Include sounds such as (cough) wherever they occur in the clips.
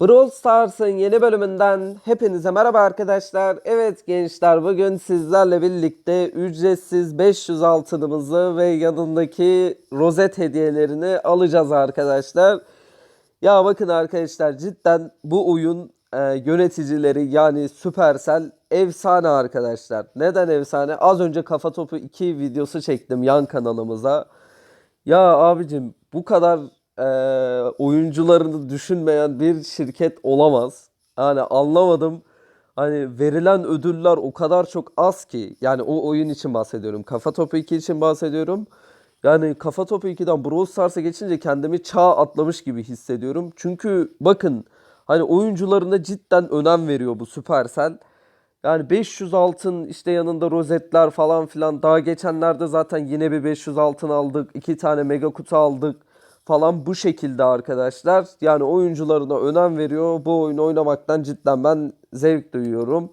Brawl Stars'ın yeni bölümünden hepinize merhaba arkadaşlar. Evet gençler bugün sizlerle birlikte ücretsiz 500 altınımızı ve yanındaki rozet hediyelerini alacağız arkadaşlar. Ya bakın arkadaşlar cidden bu oyun e, yöneticileri yani Supercell efsane arkadaşlar. Neden efsane? Az önce Kafa Topu 2 videosu çektim yan kanalımıza. Ya abicim bu kadar e, oyuncularını düşünmeyen bir şirket olamaz. Yani anlamadım. Hani verilen ödüller o kadar çok az ki. Yani o oyun için bahsediyorum. Kafa Topu 2 için bahsediyorum. Yani Kafa Topu 2'den Brawl Stars'a geçince kendimi çağ atlamış gibi hissediyorum. Çünkü bakın hani oyuncularına cidden önem veriyor bu Supercell. Yani 500 altın işte yanında rozetler falan filan. Daha geçenlerde zaten yine bir 500 altın aldık. iki tane mega kutu aldık falan bu şekilde arkadaşlar. Yani oyuncularına önem veriyor. Bu oyunu oynamaktan cidden ben zevk duyuyorum.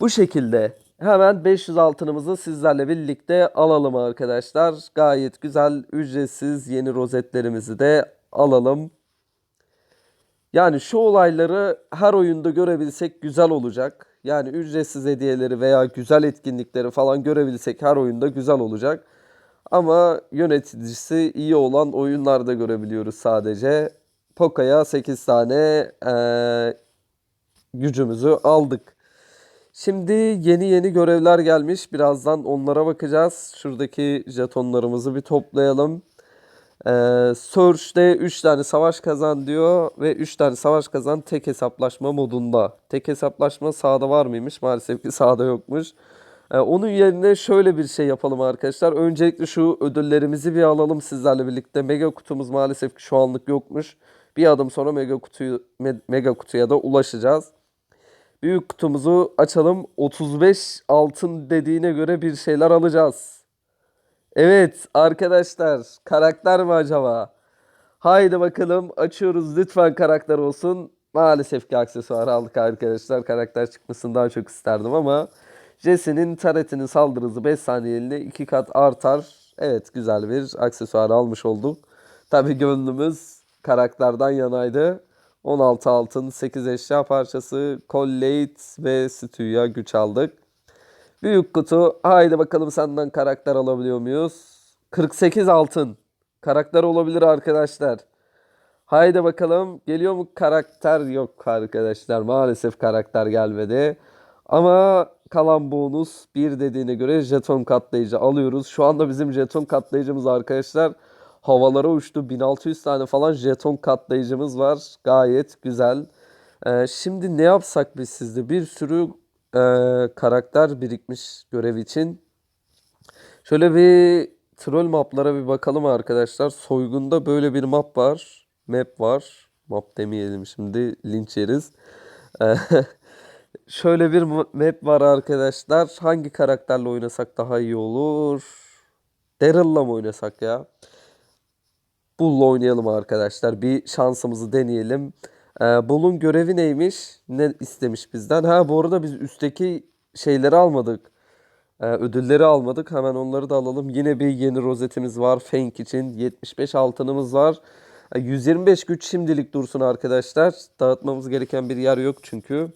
Bu şekilde hemen 500 altınımızı sizlerle birlikte alalım arkadaşlar. Gayet güzel ücretsiz yeni rozetlerimizi de alalım. Yani şu olayları her oyunda görebilsek güzel olacak. Yani ücretsiz hediyeleri veya güzel etkinlikleri falan görebilsek her oyunda güzel olacak. Ama yöneticisi iyi olan oyunlarda görebiliyoruz sadece. Poka'ya 8 tane eee, gücümüzü aldık. Şimdi yeni yeni görevler gelmiş. Birazdan onlara bakacağız. Şuradaki jetonlarımızı bir toplayalım. Ee, Surge'de 3 tane savaş kazan diyor ve 3 tane savaş kazan tek hesaplaşma modunda. Tek hesaplaşma sağda var mıymış? Maalesef ki sağda yokmuş. Ee, onun yerine şöyle bir şey yapalım arkadaşlar. Öncelikle şu ödüllerimizi bir alalım sizlerle birlikte. Mega kutumuz maalesef şu anlık yokmuş. Bir adım sonra mega kutuyu me- mega kutuya da ulaşacağız. Büyük kutumuzu açalım. 35 altın dediğine göre bir şeyler alacağız. Evet arkadaşlar karakter mi acaba? Haydi bakalım açıyoruz lütfen karakter olsun. Maalesef ki aksesuar aldık arkadaşlar. Karakter çıkmasını daha çok isterdim ama Jesse'nin taretinin saldırı hızı 5 saniyeliğine 2 kat artar. Evet güzel bir aksesuar almış olduk. Tabi gönlümüz karakterden yanaydı. 16 altın, 8 eşya parçası, Collate ve Stew'ya güç aldık. Büyük kutu. Haydi bakalım senden karakter alabiliyor muyuz? 48 altın. Karakter olabilir arkadaşlar. Haydi bakalım. Geliyor mu karakter? Yok arkadaşlar. Maalesef karakter gelmedi. Ama kalan bonus bir dediğine göre jeton katlayıcı alıyoruz. Şu anda bizim jeton katlayıcımız arkadaşlar havalara uçtu. 1600 tane falan jeton katlayıcımız var. Gayet güzel. Ee, şimdi ne yapsak biz sizde? Bir sürü e, karakter birikmiş görev için. Şöyle bir troll maplara bir bakalım arkadaşlar. Soygun'da böyle bir map var. Map var. Map demeyelim şimdi linç yeriz. (laughs) Ee, Şöyle bir ma- map var arkadaşlar. Hangi karakterle oynasak daha iyi olur? Daryl'la mı oynasak ya? Bull'la oynayalım arkadaşlar. Bir şansımızı deneyelim. Ee, Bull'un görevi neymiş? Ne istemiş bizden? Ha bu arada biz üstteki şeyleri almadık. Ee, ödülleri almadık. Hemen onları da alalım. Yine bir yeni rozetimiz var. Fenk için 75 altınımız var. Ee, 125 güç şimdilik dursun arkadaşlar. Dağıtmamız gereken bir yer yok çünkü.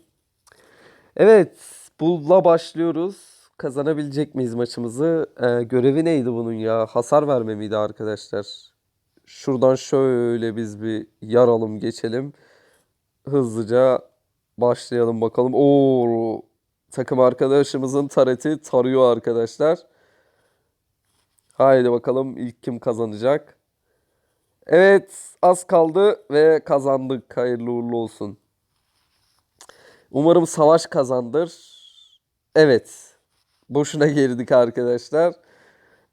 Evet, Bull'la başlıyoruz. Kazanabilecek miyiz maçımızı? Ee, görevi neydi bunun ya? Hasar verme miydi arkadaşlar? Şuradan şöyle biz bir yaralım geçelim. Hızlıca başlayalım bakalım. Oo, takım arkadaşımızın tareti tarıyor arkadaşlar. Haydi bakalım ilk kim kazanacak? Evet, az kaldı ve kazandık. Hayırlı uğurlu olsun. Umarım savaş kazandır. Evet. Boşuna girdik arkadaşlar.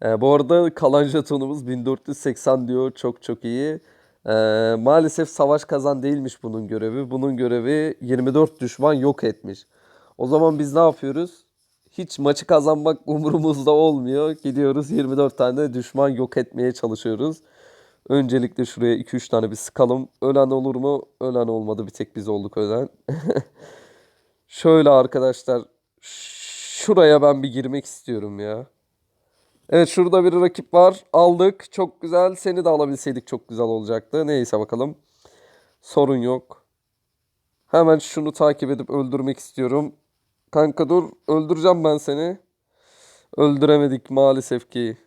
Ee, bu arada kalan jetonumuz 1480 diyor. Çok çok iyi. Ee, maalesef savaş kazan değilmiş bunun görevi. Bunun görevi 24 düşman yok etmiş. O zaman biz ne yapıyoruz? Hiç maçı kazanmak (laughs) umurumuzda olmuyor. Gidiyoruz 24 tane düşman yok etmeye çalışıyoruz. Öncelikle şuraya 2-3 tane bir sıkalım. Ölen olur mu? Ölen olmadı. Bir tek biz olduk ölen. (laughs) Şöyle arkadaşlar. Şuraya ben bir girmek istiyorum ya. Evet şurada bir rakip var. Aldık. Çok güzel. Seni de alabilseydik çok güzel olacaktı. Neyse bakalım. Sorun yok. Hemen şunu takip edip öldürmek istiyorum. Kanka dur öldüreceğim ben seni. Öldüremedik maalesef ki.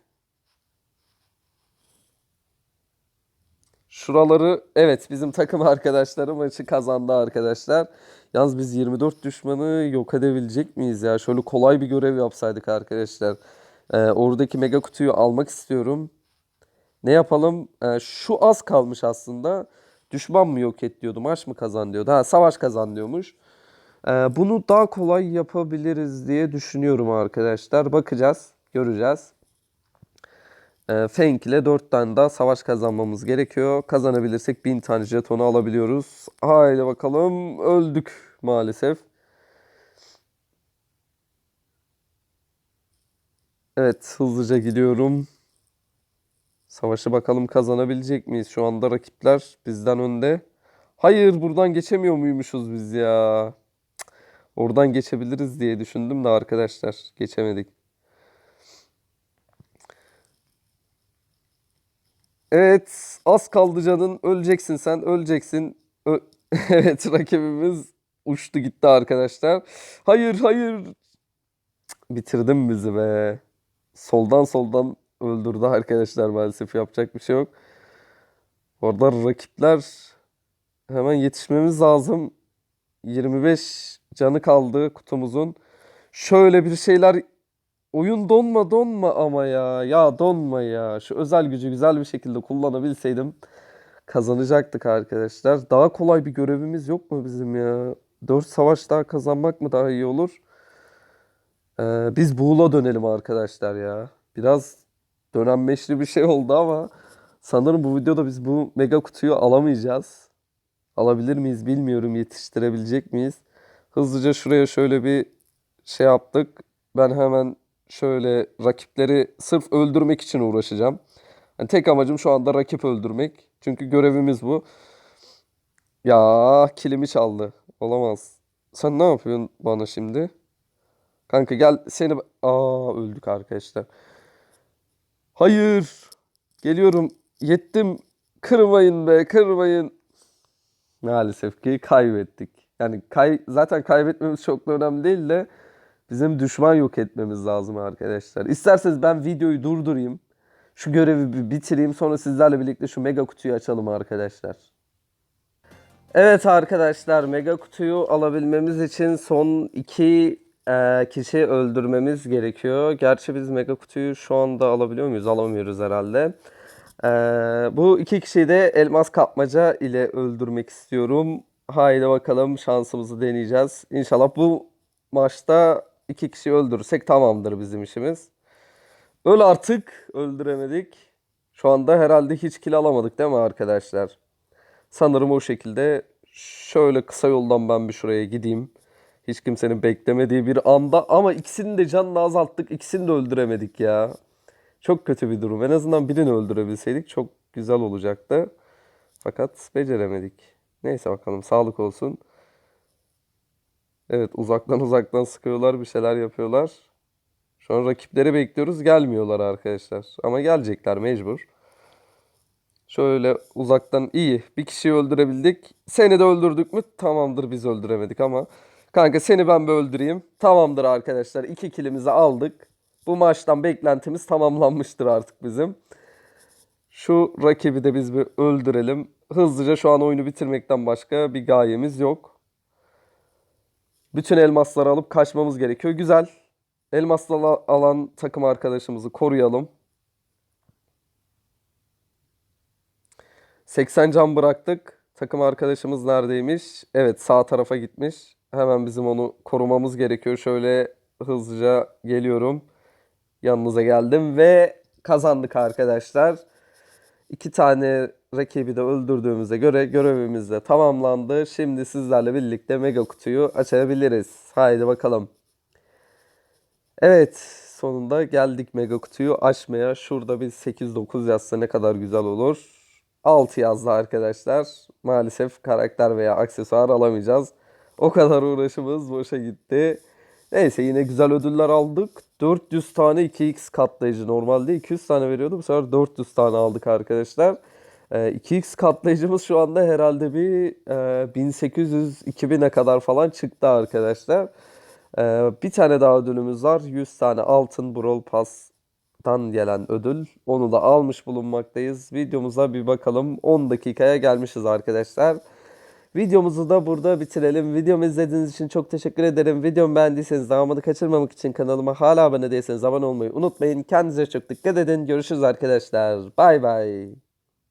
Şuraları evet bizim takım arkadaşları maçı kazandı arkadaşlar. Yalnız biz 24 düşmanı yok edebilecek miyiz ya? Şöyle kolay bir görev yapsaydık arkadaşlar. Ee, oradaki mega kutuyu almak istiyorum. Ne yapalım? Ee, şu az kalmış aslında. Düşman mı yok et diyordu, maç mı kazan diyordu. Ha savaş kazan diyormuş. Ee, bunu daha kolay yapabiliriz diye düşünüyorum arkadaşlar. Bakacağız, göreceğiz. Ee, Fenk ile 4 tane daha savaş kazanmamız gerekiyor. Kazanabilirsek 1000 tane jetonu alabiliyoruz. Haydi bakalım. Öldük maalesef. Evet, hızlıca gidiyorum. Savaşı bakalım kazanabilecek miyiz? Şu anda rakipler bizden önde. Hayır, buradan geçemiyor muymuşuz biz ya? Oradan geçebiliriz diye düşündüm de arkadaşlar, geçemedik. Evet, az kaldı canın. Öleceksin sen, öleceksin. Ö- (laughs) evet, rakibimiz uçtu gitti arkadaşlar. Hayır, hayır. Cık, Bitirdin bizi be. Soldan soldan öldürdü arkadaşlar maalesef yapacak bir şey yok. Orada rakipler hemen yetişmemiz lazım. 25 canı kaldı kutumuzun. Şöyle bir şeyler oyun donma donma ama ya. Ya donma ya. Şu özel gücü güzel bir şekilde kullanabilseydim kazanacaktık arkadaşlar. Daha kolay bir görevimiz yok mu bizim ya? 4 savaş daha kazanmak mı daha iyi olur? Ee, biz Buğul'a dönelim arkadaşlar ya. Biraz dönenmeşli bir şey oldu ama sanırım bu videoda biz bu mega kutuyu alamayacağız. Alabilir miyiz bilmiyorum. Yetiştirebilecek miyiz? Hızlıca şuraya şöyle bir şey yaptık. Ben hemen şöyle rakipleri sırf öldürmek için uğraşacağım. Yani tek amacım şu anda rakip öldürmek. Çünkü görevimiz bu. Ya kilimi çaldı. Olamaz. Sen ne yapıyorsun bana şimdi? Kanka gel seni... Aa öldük arkadaşlar. Hayır. Geliyorum. Yettim. Kırmayın be kırmayın. Maalesef ki kaybettik. Yani kay zaten kaybetmemiz çok da önemli değil de bizim düşman yok etmemiz lazım arkadaşlar. İsterseniz ben videoyu durdurayım. Şu görevi bir bitireyim. Sonra sizlerle birlikte şu mega kutuyu açalım arkadaşlar. Evet arkadaşlar mega kutuyu alabilmemiz için son iki e, kişi öldürmemiz gerekiyor. Gerçi biz mega kutuyu şu anda alabiliyor muyuz? Alamıyoruz herhalde. E, bu iki kişiyi de elmas kapmaca ile öldürmek istiyorum. Haydi bakalım şansımızı deneyeceğiz. İnşallah bu maçta iki kişi öldürürsek tamamdır bizim işimiz. Öl artık. Öldüremedik. Şu anda herhalde hiç kill alamadık değil mi arkadaşlar? Sanırım o şekilde şöyle kısa yoldan ben bir şuraya gideyim. Hiç kimsenin beklemediği bir anda ama ikisini de canını azalttık. İkisini de öldüremedik ya. Çok kötü bir durum. En azından birini öldürebilseydik çok güzel olacaktı. Fakat beceremedik. Neyse bakalım sağlık olsun. Evet uzaktan uzaktan sıkıyorlar bir şeyler yapıyorlar. Şu an rakipleri bekliyoruz gelmiyorlar arkadaşlar. Ama gelecekler mecbur. Şöyle uzaktan iyi. Bir kişiyi öldürebildik. Seni de öldürdük mü? Tamamdır biz öldüremedik ama. Kanka seni ben bir öldüreyim. Tamamdır arkadaşlar. İki kilimizi aldık. Bu maçtan beklentimiz tamamlanmıştır artık bizim. Şu rakibi de biz bir öldürelim. Hızlıca şu an oyunu bitirmekten başka bir gayemiz yok. Bütün elmasları alıp kaçmamız gerekiyor. Güzel. Elmasla ala- alan takım arkadaşımızı koruyalım. 80 can bıraktık. Takım arkadaşımız neredeymiş? Evet sağ tarafa gitmiş. Hemen bizim onu korumamız gerekiyor. Şöyle hızlıca geliyorum. Yanınıza geldim ve kazandık arkadaşlar. İki tane rakibi de öldürdüğümüze göre görevimiz de tamamlandı. Şimdi sizlerle birlikte mega kutuyu açabiliriz. Haydi bakalım. Evet, sonunda geldik mega kutuyu açmaya. Şurada bir 8-9 yazsa ne kadar güzel olur. 6 yazdı arkadaşlar. Maalesef karakter veya aksesuar alamayacağız. O kadar uğraşımız boşa gitti. Neyse yine güzel ödüller aldık. 400 tane 2x katlayıcı normalde 200 tane veriyordu. Bu sefer 400 tane aldık arkadaşlar. Ee, 2x katlayıcımız şu anda herhalde bir e, 1800-2000'e kadar falan çıktı arkadaşlar. Ee, bir tane daha ödülümüz var. 100 tane altın Brawl Pass'tan gelen ödül. Onu da almış bulunmaktayız. Videomuza bir bakalım. 10 dakikaya gelmişiz arkadaşlar. Videomuzu da burada bitirelim. Videomu izlediğiniz için çok teşekkür ederim. Videomu beğendiyseniz devamını kaçırmamak için kanalıma hala abone değilseniz abone olmayı unutmayın. Kendinize çok dikkat edin. Görüşürüz arkadaşlar. Bay bay.